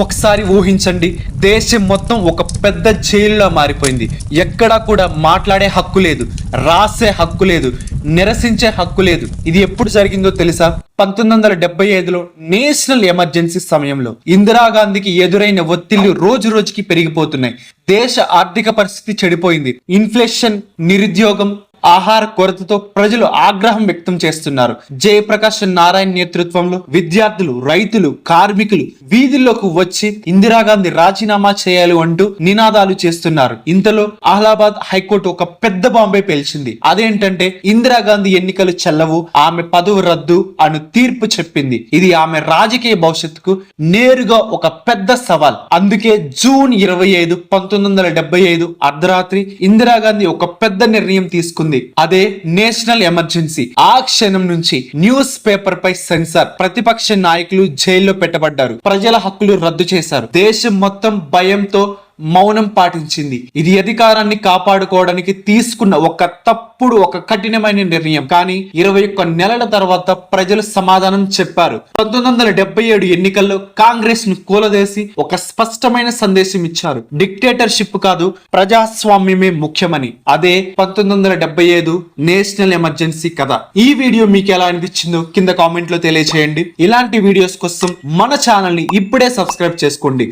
ఒకసారి ఊహించండి దేశం మొత్తం ఒక పెద్ద జైల్లో మారిపోయింది. ఎక్కడా కూడా మాట్లాడే హక్కు లేదు రాసే హక్కు లేదు నిరసించే హక్కు లేదు. ఇది ఎప్పుడు జరిగిందో తెలుసా? పంతొమ్మిది వందల డెబ్బై ఐదులో నేషనల్ ఎమర్జెన్సీ సమయంలో ఇందిరాగాంధీకి ఎదురైన ఒత్తిళ్ళు రోజు రోజుకి పెరిగిపోతున్నాయి. దేశ ఆర్థిక పరిస్థితి చెడిపోయింది. ఇన్ఫ్లేషన్ నిరుద్యోగం ఆహార కొరతతో ప్రజలు ఆగ్రహం వ్యక్తం చేస్తున్నారు. జయప్రకాష్ నారాయణ నేతృత్వంలో విద్యార్థులు రైతులు కార్మికులు వీధుల్లోకి వచ్చి ఇందిరాగాంధీ రాజీనామా చేయాలి అంటూ నినాదాలు చేస్తున్నారు. ఇంతలో అలహాబాద్ హైకోర్టు ఒక పెద్ద బాంబే పేల్చింది. అదేంటంటే ఇందిరాగాంధీ ఎన్నికలు చెల్లవు ఆమె పదవి రద్దు అను తీర్పు చెప్పింది. ఇది ఆమె రాజకీయ భవిష్యత్తుకు నేరుగా ఒక పెద్ద సవాల్. అందుకే జూన్ ఇరవై ఐదు పంతొమ్మిది వందల డెబ్బై ఐదు అర్ధరాత్రి ఇందిరాగాంధీ ఒక పెద్ద నిర్ణయం తీసుకుంది. అదే నేషనల్ ఎమర్జెన్సీ. ఆ క్షణం నుంచి న్యూస్ పేపర్ పై సెన్సార్ ప్రతిపక్ష నాయకులు జైల్లో పెట్టబడ్డారు. ప్రజల హక్కులు రద్దు చేశారు. దేశం మొత్తం భయంతో మౌనం పాటించింది. ఇది అధికారాన్ని కాపాడుకోవడానికి తీసుకున్న ఒక తప్పుడు ఒక కఠినమైన నిర్ణయం. కానీ ఇరవై ఒక్క నెలల తర్వాత ప్రజలు సమాధానం చెప్పారు. పంతొమ్మిది వందల డెబ్బై ఏడు ఎన్నికల్లో కాంగ్రెస్ను కూలదేసి ఒక స్పష్టమైన సందేశం ఇచ్చారు. డిక్టేటర్షిప్ కాదు ప్రజాస్వామ్యమే ముఖ్యమని. అదే పంతొమ్మిది వందల డెబ్బై ఐదు నేషనల్ ఎమర్జెన్సీ కథ. ఈ వీడియో మీకు ఎలా అనిపించిందో కింద కామెంట్లో తెలియచేయండి. ఇలాంటి వీడియోస్ కోసం మన ఛానల్ని ఇప్పుడే సబ్స్క్రైబ్ చేసుకోండి.